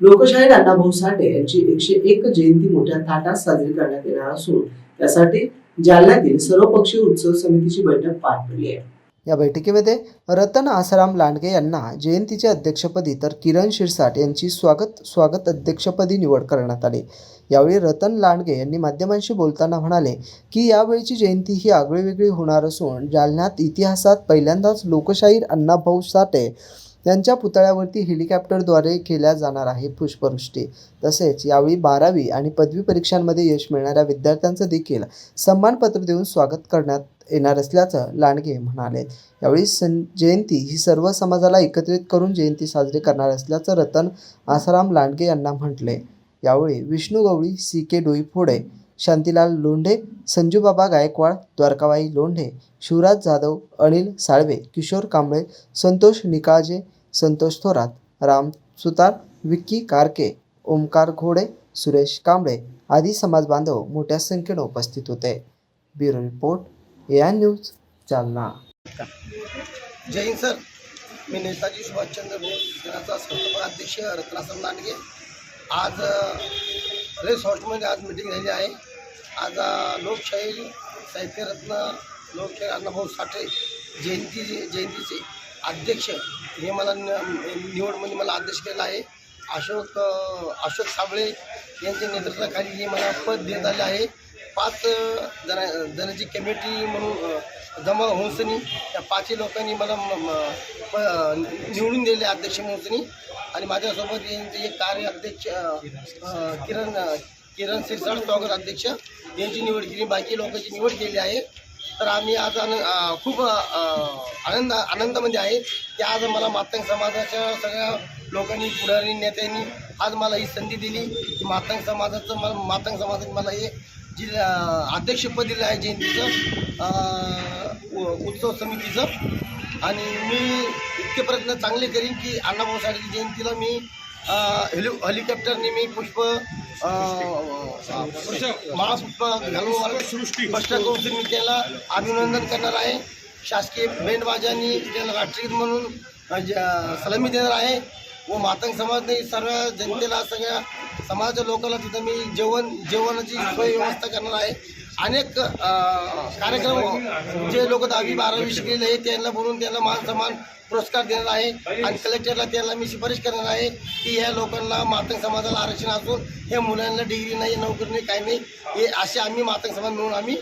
लोकशाहीर अण्णाभाऊ साठे यांची एकशे एक जयंती मोठ्या थाटात साजरी करण्यात येणार असून त्यासाठी जालन्यातील सर्वपक्षीय उत्सव समितीची बैठक पार पडली आहे. या बैठकीमध्ये रतन आसाराम लांडगे यांना जयंतीच्या अध्यक्षपदी तर किरण शिरसाट यांची स्वागत स्वागत अध्यक्षपदी निवड करण्यात आली. यावेळी रतन लांडगे यांनी माध्यमांशी बोलताना म्हणाले की यावेळीची जयंती ही आगळीवेगळी होणार असून जालन्यात इतिहासात पहिल्यांदाच लोकशाहीर अण्णाभाऊ साठे त्यांच्या पुतळ्यावरती हेलिकॉप्टरद्वारे केल्या जाणार आहे पुष्पवृष्टी. तसेच यावेळी बारावी आणि पदवी परीक्षांमध्ये यश मिळणाऱ्या विद्यार्थ्यांचं देखील सन्मानपत्र देऊन स्वागत करण्यात येणार असल्याचं लांडगे म्हणाले. यावेळी सं जयंती ही सर्व समाजाला एकत्रित करून जयंती साजरी करणार असल्याचं रतन आसाराम लांडगे यांना म्हटले. यावेळी विष्णू गवळी सी के डोईफोडे शांतीलाल लोंढे संजूबाबा गायकवाड द्वारकाबाई लोंढे शिवराज जाधव अनिल साळवे किशोर कांबळे संतोष निकाळजे संतोष थोरात राम सुतार विक्की कारके ओमकार घोडे सुरेश कांबळे आदी समाज बांधव मोठ्या संख्येनं उपस्थित होते. Bureau report A I news Jalna. जय हिंद सर. मी नेताजी सुभाषचंद्र बोस दिनाचा संस्थापक अध्यक्ष रत्नासम लांडगे. आज अ, रेस हॉस्टेलमध्ये आज मिटिंग झाली आहे. आज लोकशाही साहित्यरत्न लोकशाही अण्णाभाऊ साठे जयंती जयंतीचे अध्यक्ष हे मला न- म्हणजे मला अध्यक्ष केला आहे. अशोक अशोक साबळे यांच्या नेतृत्वाखाली हे मला पद देण्यात आले आहे. पाच अ, जण जणांची कमिटी म्हणून जमा होऊसनी त्या पाचही लोकांनी मला म- प- निवडून दिले अध्यक्ष म्हणूनसनी आणि माझ्यासोबत यांचे एक कार्य अध्यक्ष किरण किरण सिरसाट स्वागत अध्यक्ष. यांची निवड केली. बाकी लोकांची निवड केली आहे. तर आम्ही आज आनंद खूप आनंद आनंदामध्ये आहे. की आज मला मातंग समाजाच्या सगळ्या लोकांनी पुढारी नेत्यांनी आज मला ही संधी दिली. की मातंग समाजाचं मला मातंग समाजात मला हे जिल्हा अध्यक्षपद दिलं आहे जयंतीचं. उत्सव समितीचं. आणि मी इतके प्रयत्न चांगले करीन की अण्णाभाऊ साठे जयंतीला मी हेलि हेलिकॉप्टरने मी पुष्प महापुष्प घालून करून मी त्याला अभिनंदन करणार आहे. शासकीय बँडबाजांनी त्याला राष्ट्रगीत म्हणून सलामी देणार आहे. व मातंग समाजने सर्व जनतेला सगळ्या समाजाच्या लोकांना तिथं मी जेवण जेवणाची सोय व्यवस्था करणार आहे. अनेक कार्यक्रम जे लोक दहावी बारावी शिकलेले आहेत त्यांना बोलून त्यांना मान सन्मान पुरस्कार देणार आहे. आणि कलेक्टरला त्यांना मी शिफारस करणार आहे की ह्या लोकांना मातंग समाजाला आरक्षण असून ह्या मुलांना डिग्री नाही नोकरी नाही काही नाही. हे असे आम्ही मातंग समाज मिळून आम्ही